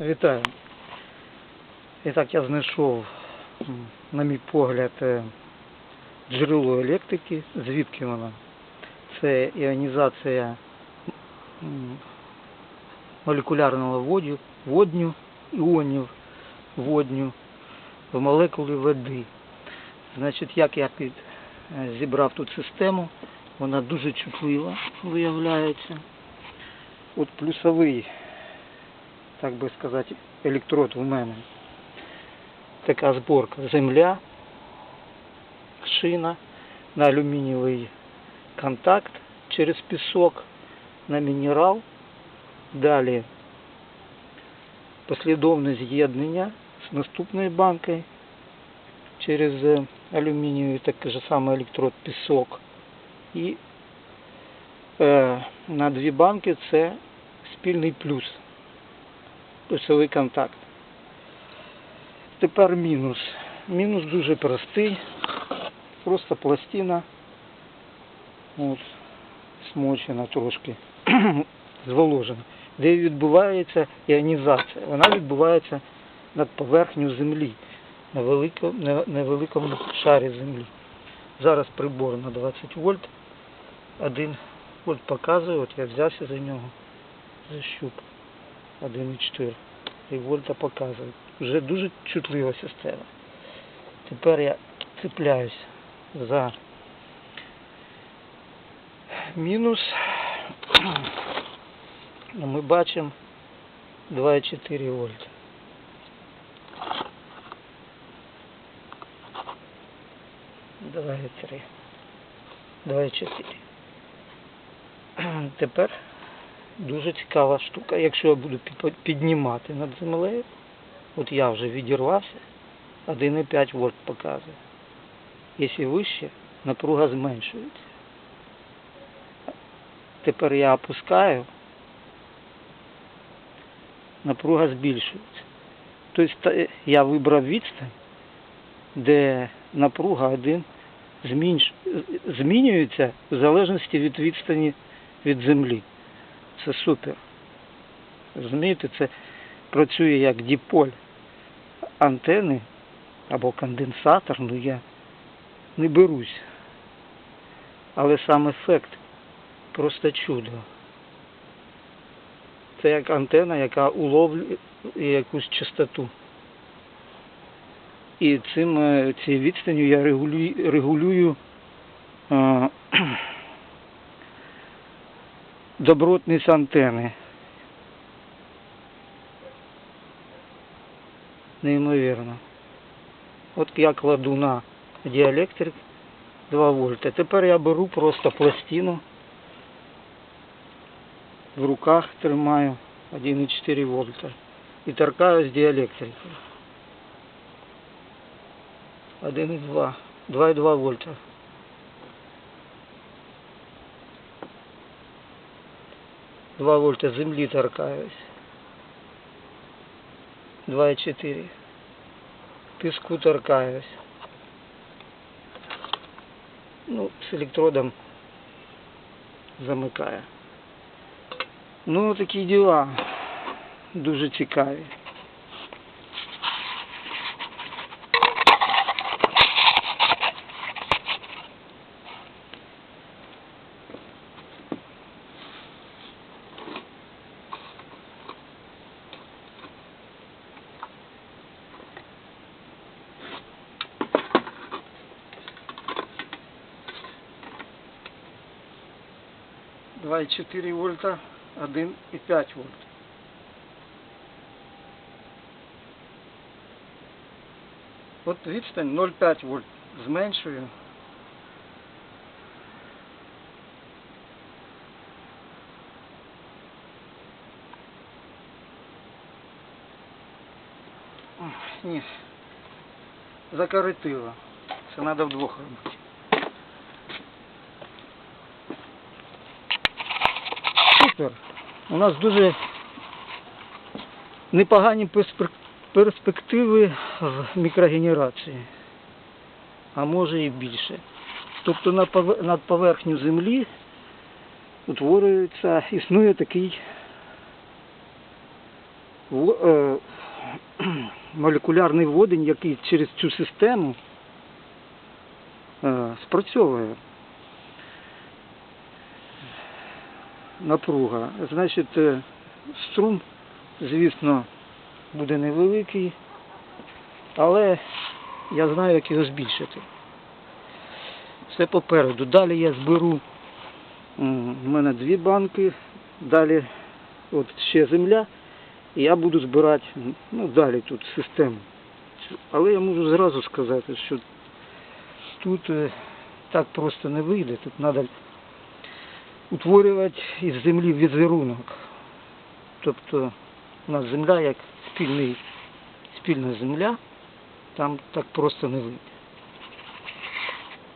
Вітаю. І так я знайшов, на мій погляд, е, джерело електрики. Звідки вона? Це іонізація молекулярного водю, водню, іонів водню в молекулі води. Значить, як я під, е, зібрав тут систему, вона дуже чутлива, виявляється. От плюсовий так би сказати, електрод у мене. Така зборка. Земля, шина на алюмінієвий контакт через пісок на мінерал. Далі послідовне з'єднання з наступною банкою через е, алюмінієвий такий же самий електрод пісок. І е, на дві банки це спільний плюс Плюсовий контакт. Тепер мінус. Мінус дуже простий. Просто пластина от, смочена трошки, зволожена, де відбувається іонізація. Вона відбувається над поверхнею землі, на великому, на невеликому шарі землі. Зараз прибор на 20 вольт. Один вольт показує, от я взявся за нього, за. 1,4 і вольта показує. Вже дуже чутлива система. Тепер я цепляюсь за мінус. Ну, Ми бачимо 2,4 вольта. Два і три. Два і чотири. Тепер дуже цікава штука. Якщо я буду піднімати над землею, от я вже відірвався, 1,5 вольт показує. Якщо вище, напруга зменшується. Тепер я опускаю, напруга збільшується. Тобто я вибрав відстань, де напруга один змінюється в залежності від відстані від землі. Це супер. Розумієте, це працює як діполь антени або конденсатор, ну я не берусь. Але сам ефект просто чудо. Це як антена, яка уловлює якусь частоту. І цим е, цією відстанню я регулюю, регулюю е, добротність антени. Неймовірно. От я кладу на діелектрик 2 вольта. Тепер я беру просто пластину. В руках тримаю 1,4 вольта. І торкаюсь діелектриком. 1,2. 2,2 вольта. Два вольта землі торкаюсь. 2,4. Піску торкаюсь. Ну, з електродом замикає. Ну, такі діла. Дуже цікаві. Два і 4 вольта, 1 і 5 вольт. От відстань 0,5 вольт зменшую. Ні. Закоротило. Це треба вдвох робити. Супер. У нас дуже непогані перспективи в мікрогенерації, а може і більше. Тобто над поверхню землі утворюється, існує такий е, молекулярний водень, який через цю систему е, спрацьовує. Напруга. Значить, е, струм, звісно, буде невеликий, але я знаю, як його збільшити. Все попереду. Далі я зберу, в мене дві банки, далі от ще земля, і я буду збирати ну, далі тут систему. Але я можу зразу сказати, що тут е, так просто не вийде. Тут треба утворювати із землі візерунок. Тобто у нас земля як спільний, спільна земля, там так просто не вийде.